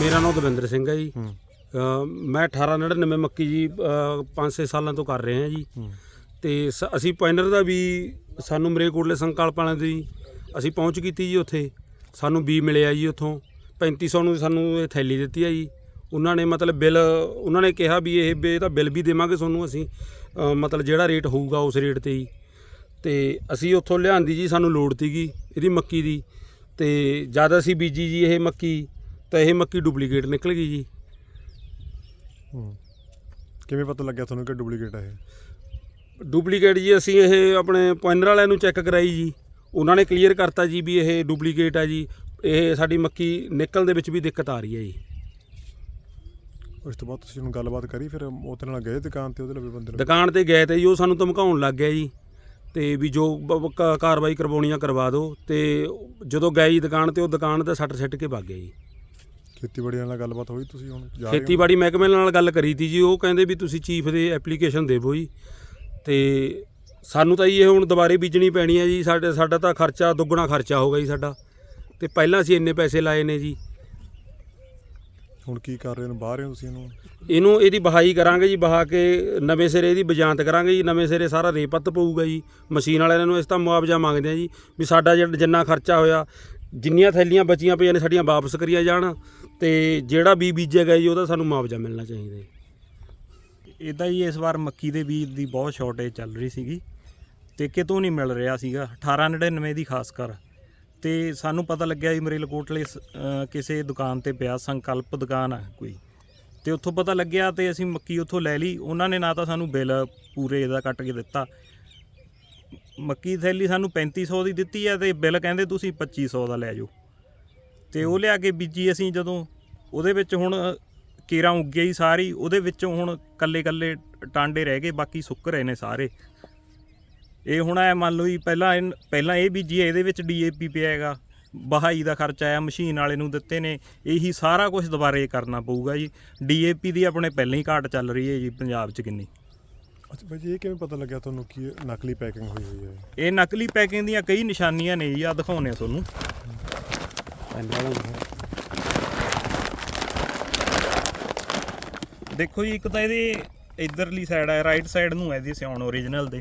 ਮੇਰਾ ਨਾਮ ਦਵਿੰਦਰ ਸਿੰਘ ਹੈ ਜੀ। ਅ, ਮੈਂ 1899 ਮੱਕੀ ਜੀ 5-6 ਸਾਲਾਂ ਤੋਂ ਕਰ ਰਹੇ ਹਾਂ। ਜੀ ਤੇ ਸ- ਅਸੀਂ ਪਾਇਨਰ ਦਾ ਵੀ ਸਾਨੂੰ ਮਰੇਕੋਟਲੇ ਸੰਕਲਪ ਵਾਲਿਆਂ ਦੀ ਅਸੀਂ ਪਹੁੰਚ ਕੀਤੀ ਜੀ ਉੱਥੇ। ਸਾਨੂੰ ਬੀ ਮਿਲਿਆ ਜੀ ਉੱਥੋਂ। 3500 ਨੂੰ ਸਾਨੂੰ ਇਹ ਥੈਲੀ ਦਿੱਤੀ ਹੈ ਜੀ। ਉਹਨਾਂ ਨੇ ਮਤਲਬ ਬਿੱਲ ਉਹਨਾਂ ਨੇ ਕਿਹਾ ਵੀ ਇਹ ਵੀ ਇਹਦਾ ਬਿੱਲ ਵੀ ਦੇਵਾਂਗੇ ਤੁਹਾਨੂੰ ਅਸੀਂ। ਅ, ਮਤਲਬ ਜਿਹੜਾ ਰੇਟ ਹੋਊਗਾ ਉਸ ਰੇਟ ਤੇ ਹੀ ਤੇ ਅਸੀਂ ਉੱਥੋਂ ਲਿਆਂਦੀ ਜੀ ਸਾਨੂੰ ਲੋੜ ਸੀਗੀ ਇਹਦੀ ਮੱਕੀ ਦੀ। ਤੇ ਜਦ ਅਸੀਂ ਬੀਜੀ ਜੀ ਇਹ ਮੱਕੀ ਤਾਂ ਇਹ ਮੱਕੀ ਡੁਪਲੀਕੇਟ ਨਿਕਲ ਗਈ ਜੀ। ਹੂੰ। ਕਿਵੇਂ ਪਤਾ ਲੱਗਿਆ ਤੁਹਾਨੂੰ ਕਿ ਡੁਪਲੀਕੇਟ ਹੈ ਇਹ? ਡੁਪਲੀਕੇਟ ਜੀ ਅਸੀਂ ਇਹ ਆਪਣੇ ਪੁਆਇੰਟਰ ਵਾਲਿਆਂ ਨੂੰ ਚੈੱਕ ਕਰਾਈ ਜੀ। ਉਹਨਾਂ ਨੇ ਕਲੀਅਰ ਕਰਤਾ ਜੀ ਵੀ ਇਹ ਡੁਪਲੀਕੇਟ ਹੈ ਜੀ। ਇਹ ਸਾਡੀ ਮੱਕੀ ਨਿਕਲ ਦੇ ਵਿੱਚ ਵੀ ਦਿੱਕਤ ਆ ਰਹੀ ਹੈ ਜੀ। ਉਸ ਤੋਂ ਬਾਅਦ ਤੁਸੀਂ ਉਹਨੂੰ ਗੱਲਬਾਤ ਕਰੀ ਫਿਰ ਉਹਦੇ ਨਾਲ ਗਏ ਦੁਕਾਨ ਤੇ ਉਹਦੇ ਲਈ ਬੰਦੇ ਨੂੰ ਦੁਕਾਨ ਤੇ ਗਏ ਤੇ ਜੀ ਉਹ ਸਾਨੂੰ ਧਮਕਾਉਣ ਲੱਗ ਗਿਆ ਜੀ। ਤੇ ਵੀ ਜੋ ਬ- ਬ- ਕਾ- ਕਾਰਵਾਈ ਕਰਵਾਉਣੀ ਆ ਕਰਵਾ ਦਿਓ। ਤੇ ਜਦੋਂ ਗਏ ਜੀ ਦੁਕਾਨ ਤੇ ਉਹ ਦੁਕਾਨ ਤੇ ਸੱਟ ਸਿੱਟ ਕੇ ਭੱਗ ਗਏ ਜੀ। ਖੇਤੀਬਾੜੀ ਨਾਲ ਗੱਲਬਾਤ ਹੋਈ ਤੁਸੀਂ ਹੁਣ ਜਾ ਰਹੇ ਹੋ? ਖੇਤੀਬਾੜੀ ਮਹਿਕਮੇ ਨਾਲ ਗੱਲ ਕਰੀ ਤੀ ਜੀ ਉਹ ਕਹਿੰਦੇ ਵੀ ਤੁਸੀਂ ਚੀਫ ਦੇ ਐਪਲੀਕੇਸ਼ਨ ਦੇਵੋ ਜੀ। ਤੇ ਸਾਨੂੰ ਤਾਂ ਜੀ ਇਹ ਹੁਣ ਦੁਬਾਰੇ ਬੀਜਣੀ ਪੈਣੀ ਹੈ ਜੀ ਸਾਡੇ ਸਾਡਾ ਤਾਂ ਖਰਚਾ ਦੁੱਗਣਾ ਖਰਚਾ ਹੋ ਗਿਆ ਜੀ ਸਾਡਾ। ਤੇ ਪਹਿਲਾਂ ਅਸੀਂ ਇੰਨੇ ਪੈਸੇ ਲਾਏ ਨੇ ਜੀ। ਹੁਣ ਕੀ ਕਰ ਰਹੇ ਹੋ? ਬਾਹਰ ਹੋ ਤੁਸੀਂ ਇਹਨੂੰ? ਇਹਨੂੰ ਇਹਦੀ ਬਹਾਈ ਕਰਾਂਗੇ ਜੀ ਬਹਾ ਕੇ ਨਵੇਂ ਸਿਰੇ ਇਹਦੀ ਬਜਾਂਤ ਕਰਾਂਗੇ ਜੀ ਨਵੇਂ ਸਿਰੇ ਸਾਰਾ ਰੇਪਤ ਪਊਗਾ ਜੀ। ਮਸ਼ੀਨ ਵਾਲਿਆਂ ਨੂੰ ਇਸ ਤਾਂ ਮੁਆਵਜ਼ਾ ਮੰਗਦੇ ਆ ਜੀ ਵੀ ਸਾਡਾ ਜਿਹੜਾ ਜਿੰਨਾ ਖਰਚਾ ਹੋਇਆ ਜਿੰਨੀਆਂ ਥੈਲੀਆਂ ਬਚੀਆਂ ਪਈਆਂ ਨੇ ਸਾਡੀਆਂ ਵਾਪਸ ਕਰੀਆਂ ਜਾਣ। ਤੇ ਜਿਹੜਾ ਬੀ ਬੀਜਿਆ ਗਿਆ ਜੀ, ਉਹਦਾ ਸਾਨੂੰ ਮੁਆਵਜ਼ਾ ਮਿਲਣਾ ਚਾਹੀਦਾ ਜੀ। ਇਦਾਂ ਹੀ ਇਸ ਵਾਰ ਮੱਕੀ ਦੇ ਬੀਜ ਦੀ ਬਹੁਤ ਸ਼ਾਰਟੇਜ ਚੱਲ ਰਹੀ ਸੀਗੀ। ਤੇ ਕਿਤੋਂ ਨਹੀਂ ਮਿਲ ਰਿਹਾ ਸੀਗਾ। 1899 ਦੀ ਖਾਸ ਕਰ। ਤੇ ਸਾਨੂੰ ਪਤਾ ਲੱਗਿਆ ਜੀ ਮਰੇਲਕੋਟਲੇ ਸ- ਕਿਸੇ ਦੁਕਾਨ ਤੇ ਪਿਆ ਸੰਕਲਪ ਦੁਕਾਨ ਆ ਕੋਈ। ਤੇ ਉੱਥੋਂ ਪਤਾ ਲੱਗਿਆ ਤੇ ਅਸੀਂ ਮੱਕੀ ਉੱਥੋਂ ਲੈ ਲਈ। ਉਹਨਾਂ ਨੇ ਨਾ ਤਾਂ ਸਾਨੂੰ ਬਿੱਲ ਪੂਰੇ ਇਹਦਾ ਕੱਟ ਕੇ ਦਿੱਤਾ। ਮੱਕੀ ਥੈਲੀ ਸਾਨੂੰ 3500 ਦੀ ਦਿੱਤੀ ਹੈ ਤੇ ਬਿੱਲ ਕਹਿੰਦੇ ਤੁਸੀਂ 2500 ਦਾ ਲੈ ਜਾਓ। ਤੇ ਉਹ ਲਿਆ ਕੇ ਬੀਜੀ ਅਸੀਂ ਜਦੋਂ। ਉਹਦੇ ਵਿੱਚ ਹੁਣ ਕੀਰਾਂ ਉੱਗ ਗਈ ਸਾਰੀ ਉਹਦੇ ਵਿੱਚੋਂ ਹੁਣ ਕੱਲੇ ਕੱਲੇ ਟਾਂਡੇ ਰਹਿ ਗਏ ਬਾਕੀ ਸੁੱਕ ਰਹੇ ਨੇ ਸਾਰੇ। ਇਹ ਹੁਣ ਐ ਮੰਨ ਲਓ ਜੀ ਪਹਿਲਾਂ ਇਹ- ਪਹਿਲਾਂ ਇਹ ਬੀਜੀ ਇਹਦੇ ਵਿੱਚ ਡੀਏਪੀ ਪਿਆ ਹੈਗਾ ਬਹਾਈ ਦਾ ਖਰਚਾ ਆਇਆ ਮਸ਼ੀਨ ਵਾਲੇ ਨੂੰ ਦਿੱਤੇ ਨੇ ਇਹੀ ਸਾਰਾ ਕੁਝ ਦੁਬਾਰੇ ਕਰਨਾ ਪਊਗਾ ਜੀ। ਡੀਏਪੀ ਦੀ ਆਪਣੇ ਪਹਿਲਾਂ ਹੀ ਘਾਟ ਚੱਲ ਰਹੀ ਹੈ ਜੀ ਪੰਜਾਬ 'ਚ ਕਿੰਨੀ। ਅੱਛਾ ਭਾਈ ਜੀ ਇਹ ਕਿਵੇਂ ਪਤਾ ਲੱਗਿਆ ਤੁਹਾਨੂੰ ਕਿ ਨਕਲੀ ਪੈਕਿੰਗ ਹੋਈ ਹੋਈ ਹੈ? ਇਹ ਨਕਲੀ ਪੈਕਿੰਗ ਦੀਆਂ ਕਈ ਨਿਸ਼ਾਨੀਆਂ ਨੇ ਜੀ ਆ ਦਿਖਾਉਣੇ ਆ ਤੁਹਾਨੂੰ। ਦੇਖੋ ਜੀ ਇੱਕ ਤਾਂ ਇਹਦੇ ਇਧਰਲੀ ਸਾਈਡ ਹੈ ਰਾਈਟ ਸਾਈਡ ਨੂੰ ਹੈ ਇਹਦੀ ਸਿਆਉਣ ਓਰੀਜਨਲ ਦੇ।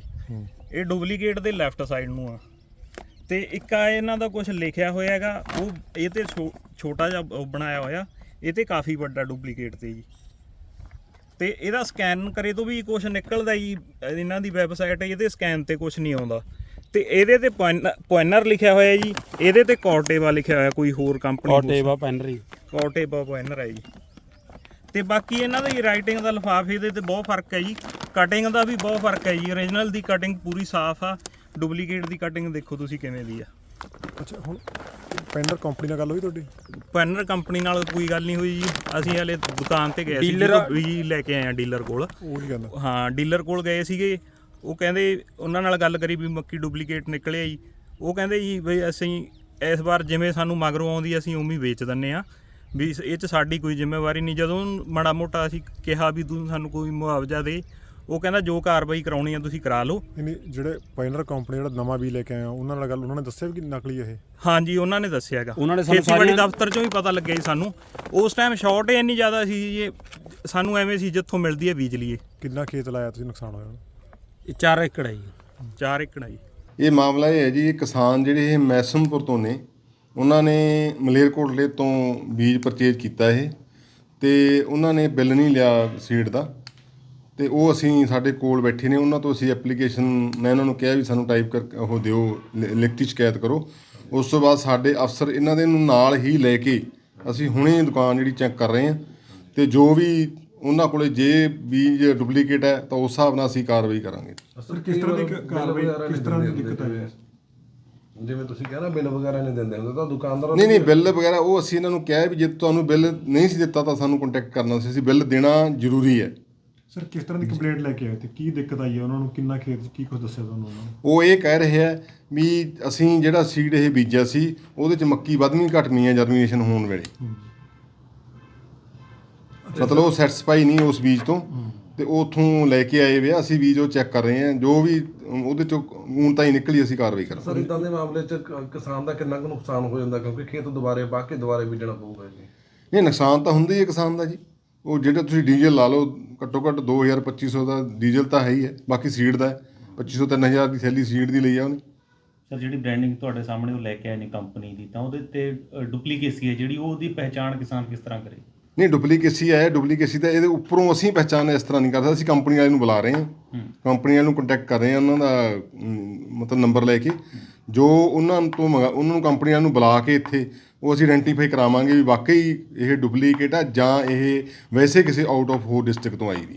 ਇਹ ਡੁਪਲੀਕੇਟ ਦੇ ਲੈਫਟ ਸਾਈਡ ਨੂੰ ਆ। ਤੇ ਇੱਕ ਆ ਇਹਨਾਂ ਦਾ ਕੁਝ ਲਿਖਿਆ ਹੋਇਆ ਹੈਗਾ ਉਹ ਇਹ ਤੇ ਛੋਟਾ ਜਿਹਾ ਬਣਾਇਆ ਹੋਇਆ ਇਹ ਤੇ ਕਾਫੀ ਵੱਡਾ ਡੁਪਲੀਕੇਟ ਤੇ ਜੀ। ਤੇ ਇਹਦਾ ਸਕੈਨ ਕਰੇ ਤੋਂ ਵੀ ਕੁਝ ਨਿਕਲਦਾ ਜੀ ਇਹਨਾਂ ਦੀ ਵੈਬਸਾਈਟ ਹੈ ਇਹਦੇ ਸਕੈਨ ਤੇ ਕੁਝ ਨਹੀਂ ਆਉਂਦਾ। ਤੇ ਇਹਦੇ ਤੇ ਪੁਆਇਨਰ ਲਿਖਿਆ ਹੋਇਆ ਜੀ ਇਹਦੇ ਤੇ ਕੋਰਟੇਵਾ ਲਿਖਿਆ ਹੋਇਆ ਕੋਈ ਹੋਰ ਕੰਪਨੀ ਕੋਟੇਵਾ ਪੈਨਰੀ ਕੋਰਟੇਵਾ ਪੁਆਇਨਰ ਹੈ ਜੀ। ਤੇ ਬਾਕੀ ਇਹਨਾਂ ਦੀ ਰਾਈਟਿੰਗ ਦਾ ਲਿਫਾਫੇ ਦੇ ਤੇ ਬਹੁਤ ਫ਼ਰਕ ਹੈ ਜੀ। ਕਟਿੰਗ ਦਾ ਵੀ ਬਹੁਤ ਫ਼ਰਕ ਹੈ ਜੀ। origignal ਦੀ ਕਟਿੰਗ ਪੂਰੀ ਸਾਫ਼ ਆ। ਡੁਪਲੀਕੇਟ ਦੀ ਕਟਿੰਗ ਦੇਖੋ ਤੁਸੀਂ ਕਿਵੇਂ ਦੀ ਆ। ਅੱਛਾ ਹੁਣ ਪੈਂਡਰ ਕੰਪਨੀ ਨਾਲ ਗੱਲ ਹੋਈ ਤੁਹਾਡੀ? ਪੈਨਰ ਕੰਪਨੀ ਨਾਲ ਕੋਈ ਗੱਲ ਨਹੀਂ ਹੋਈ ਜੀ। ਅਸੀਂ ਹਲੇ ਦੁਕਾਨ ਤੇ ਗਏ ਸੀ ਜਦੋਂ ਵੀ ਲੈ ਕੇ ਆਏ ਆ ਡੀਲਰ ਕੋਲ। ਉਹ ਹੀ ਗੱਲ ਹਾਂ ਡੀਲਰ ਕੋਲ ਗਏ ਸੀਗੇ। ਉਹ ਕਹਿੰਦੇ ਉਹਨਾਂ ਨਾਲ ਗੱਲ ਕਰੀ ਵੀ ਮੱਕੀ ਡੁਪਲੀਕੇਟ ਨਿਕਲਿਆ ਜੀ। ਉਹ ਕਹਿੰਦੇ ਜੀ ਵੀ ਅਸੀਂ ਇਸ ਵਾਰ ਜਿਵੇਂ ਸਾਨੂੰ ਮਗਰੋਂ ਆਉਂਦੀ ਅਸੀਂ ਉਵੇਂ ਹੀ ਵੇਚ ਦਿੰਨੇ ਆ। ਵੀ ਇਸ- ਇਹ ਚ ਸਾਡੀ ਕੋਈ ਜ਼ਿੰਮੇਵਾਰੀ ਨਹੀਂ। ਜਦੋਂ ਮਾੜਾ ਮੋਟਾ ਅਸੀਂ ਕਿਹਾ ਵੀ ਤੂੰ ਸਾਨੂੰ ਕੋਈ ਮੁਆਵਜ਼ਾ ਦੇ ਉਹ ਕਹਿੰਦਾ ਜੋ ਕਾਰਵਾਈ ਕਰਾਉਣੀ ਆ ਤੁਸੀਂ ਕਰਾ ਲਓ। ਨਹੀਂ ਜਿਹੜੇ ਪੈਂਡਰ ਕੰਪਨੀ ਜਿਹੜਾ ਨਵਾਂ ਵੀ ਲੈ ਕੇ ਆਇਆ ਉਹਨਾਂ ਨਾਲ ਗੱਲ ਉਹਨਾਂ ਨੇ ਦੱਸਿਆ ਵੀ ਕਿ ਨਕਲੀ ਇਹ? ਹਾਂਜੀ ਉਹਨਾਂ ਨੇ ਦੱਸਿਆ ਹੈਗਾ ਉਹਨਾਂ ਨੇ ਸਾਨੂੰ ਖੇਤੀਬਾੜੀ ਸਾਰੀਆਂ- ਦਫ਼ਤਰ ਚੋਂ ਵੀ ਪਤਾ ਲੱਗਿਆ ਜੀ ਸਾਨੂੰ। ਉਸ ਟਾਈਮ ਸ਼ਾਰਟ ਇੰਨੀ ਜ਼ਿਆਦਾ ਸੀ ਜੀ ਇਹ ਸਾਨੂੰ ਐਵੇਂ ਸੀ ਜਿੱਥੋਂ ਮਿਲਦੀ ਹੈ ਬੀਜ ਲਈਏ। ਕਿੰਨਾ ਖੇਤ ਲਾਇਆ ਤੁਸੀਂ ਨੁਕਸਾਨ ਹੋਇਆ? ਇਹ 4 ਏਕੜ ਹੈ ਜੀ। 4 ਏਕੜ ਆ ਜੀ। ਇਹ ਮਾਮਲਾ ਇਹ ਹੈ ਜੀ ਇਹ ਕਿਸਾਨ ਜਿਹੜੇ ਇਹ ਮੈਸਮਪੁਰ ਤੋਂ ਨੇ ਉਹਨਾਂ ਨੇ ਮਲੇਰਕੋਟਲੇ ਤੋਂ ਬੀਜ ਪਰਚੇਜ ਕੀਤਾ ਇਹ ਤੇ ਉਹਨਾਂ ਨੇ ਬਿੱਲ ਨਹੀਂ ਲਿਆ ਸੀਡ ਦਾ ਤੇ ਉਹ ਅਸੀਂ ਸਾਡੇ ਕੋਲ ਬੈਠੇ ਨੇ, ਉਹਨਾਂ ਤੋਂ ਅਸੀਂ ਐਪਲੀਕੇਸ਼ਨ ਮੈਂ ਉਹਨਾਂ ਨੂੰ ਕਿਹਾ ਵੀ ਸਾਨੂੰ ਟਾਈਪ ਕਰ, ਉਹ ਦਿਓ, ਲਿ- ਲਿਖਤੀ ਸ਼ਿਕਾਇਤ ਕਰੋ। ਉਸ ਤੋਂ ਬਾਅਦ ਸਾਡੇ ਅਫਸਰ ਇਹਨਾਂ ਦੇ ਨੂੰ ਨਾਲ ਹੀ ਲੈ ਕੇ ਅਸੀਂ ਹੁਣੇ ਦੁਕਾਨ ਜਿਹੜੀ ਚੈੱਕ ਕਰ ਰਹੇ ਹਾਂ ਤੇ ਜੋ ਵੀ ਉਹਨਾਂ ਕੋਲੇ ਜੇ ਬੀਜ ਡੁਪਲੀਕੇਟ ਹੈ ਤਾਂ ਉਸ ਹਿਸਾਬ ਨਾਲ ਅਸੀਂ ਕਾਰਵਾਈ ਕਰਾਂਗੇ। ਸਰ ਕਿਸ ਤਰ੍ਹਾਂ ਦੀ ਕਾਰਵਾਈ, ਕਿਸ ਤਰ੍ਹਾਂ ਦੀ ਦਿੱਕਤ ਹੈ? ਜਿਵੇਂ ਤੁਸੀਂ ਕਹਿੰਦਾ ਬਿੱਲ ਵਗੈਰਾ ਨਹੀਂ ਦਿੰਦੇ ਹੁੰਦੇ ਤਾਂ ਦੁਕਾਨਦਾਰ ਨਹੀਂ ਨਹੀਂ ਬਿੱਲ ਵਗੈਰਾ ਉਹ ਅਸੀਂ ਇਹਨਾਂ ਨੂੰ ਕਿਹਾ ਵੀ ਜੇ ਤੁਹਾਨੂੰ ਬਿੱਲ ਨਹੀਂ ਸੀ ਦਿੱਤਾ ਤਾਂ ਸਾਨੂੰ ਕੰਟੈਕਟ ਕਰਨਾ ਸੀ। ਅਸੀਂ ਬਿੱਲ ਦੇਣਾ ਜ਼ਰੂਰੀ ਹੈ। ਸਰ ਕਿਸ ਤਰ੍ਹਾਂ ਦੀ ਕੰਪਲੇਂਟ ਲੈ ਕੇ ਆਏ ਤੇ ਕੀ ਦਿੱਕਤ ਆਈ ਹੈ? ਉਹਨਾਂ ਨੂੰ ਕਿੰਨਾ ਖੇਤ 'ਚ ਕੀ ਕੁਝ ਦੱਸਿਆ ਤੁਹਾਨੂੰ ਉਹਨਾਂ ਨੇ? ਉਹ ਇਹ ਕਹਿ ਰਹੇ ਹੈ ਵੀ ਅਸੀਂ ਜਿਹੜਾ ਸੀਡ ਇਹ ਬੀਜਿਆ ਸੀ ਉਹਦੇ ਚ ਮੱਕੀ ਵਧਵੀਂ ਘਟਵੀਂ ਹੈ ਜਰਮੀਨੇਸ਼ਨ ਹੋਣ ਵੇਲੇ। ਮਤਲਬ ਉਹ ਸੈਟੀਸਫਾਈ ਨਹੀਂ ਉਸ ਬੀਜ ਤੋਂ। ਤੇ ਉਹ ਉੱਥੋਂ ਲੈ ਕੇ ਆਏ ਵੇ ਆ, ਅਸੀਂ ਬੀਜ ਉਹ ਚੈੱਕ ਕਰ ਰਹੇ ਹਾਂ ਜੋ ਵੀ ਉਹਦੇ ਚੋਂ ਊਣ ਤਾਂ ਹੀ ਨਿਕਲੀ ਅਸੀਂ ਕਾਰਵਾਈ ਕਰਾਂਗੇ। ਸਰ ਇਦਾਂ ਦੇ ਮਾਮਲੇ 'ਚ ਕ- ਕਿਸਾਨ ਦਾ ਕਿੰਨਾ ਕੁ ਨੁਕਸਾਨ ਹੋ ਜਾਂਦਾ ਕਿਉਂਕਿ ਖੇਤ ਦੁਬਾਰੇ ਵਾਹ ਕੇ ਦੁਬਾਰੇ ਬੀਜਣਾ ਪਊਗਾ ਜੀ। ਇਹ ਨੁਕਸਾਨ ਤਾਂ ਹੁੰਦਾ ਹੀ ਹੈ ਕਿਸਾਨ ਦਾ ਜੀ। ਉਹ ਜਿਹੜਾ ਤੁਸੀਂ ਡੀਜ਼ਲ ਲਾ ਲਓ ਘੱਟੋ ਘੱਟ 2000 2500 ਦਾ ਡੀਜ਼ਲ ਤਾਂ ਹੈ ਹੀ ਹੈ ਬਾਕੀ ਸੀਡ ਦਾ ਹੈ। 2500 3000 ਦੀ ਥੈਲੀ ਸੀਡ ਦੀ ਲਈ ਆ ਉਹਨੇ। ਸਰ ਜਿਹੜੀ ਬ੍ਰਾਂਡਿੰਗ ਤੁਹਾਡੇ ਸਾਹਮਣੇ ਉਹ ਲੈ ਕੇ ਆਏ ਨੇ ਕੰਪਨੀ ਦੀ ਤਾਂ ਉਹਦੇ ਤੇ ਡੁਪਲੀਕੇਸੀ ਹੈ ਜਿਹੜੀ ਉਹਦੀ ਪਹਿਚਾਣ ਕਿਸਾਨ ਕਿਸ ਤਰ੍ਹਾਂ ਕਰੇ? ਨਹੀਂ ਡੁਪਲੀਕੇਸੀ ਹੈ ਡੁਪਲੀਕੇਸੀ ਤਾਂ ਇਹਦੇ ਉੱਪਰੋਂ ਅਸੀਂ ਪਹਿਚਾਨ ਇਸ ਤਰ੍ਹਾਂ ਨਹੀਂ ਕਰ ਸਕਦੇ। ਅਸੀਂ ਕੰਪਨੀ ਵਾਲੇ ਨੂੰ ਬੁਲਾ ਰਹੇ ਹਾਂ। ਕੰਪਨੀ ਵਾਲੇ ਨੂੰ ਕੰਟੈਕਟ ਕਰ ਰਹੇ ਹਾਂ ਉਹਨਾਂ ਦਾ ਮਤਲਬ ਨੰਬਰ ਲੈ ਕੇ। ਜੋ ਉਹਨਾਂ ਤੋਂ ਮੰਗਾ ਉਹਨਾਂ ਨੂੰ ਕੰਪਨੀ ਵਾਲਿਆਂ ਨੂੰ ਬੁਲਾ ਕੇ ਇੱਥੇ ਉਹ ਅਸੀਂ ਆਇਡੈਂਟੀਫਾਈ ਕਰਾਵਾਂਗੇ ਵੀ ਵਾਕਈ ਇਹ ਡੁਪਲੀਕੇਟ ਆ ਜਾਂ ਇਹ ਵੈਸੇ ਕਿਸੇ ਆਊਟ ਆਫ ਹੋਰ ਡਿਸਟ੍ਰਿਕਟ ਤੋਂ ਆਈ ਦੀ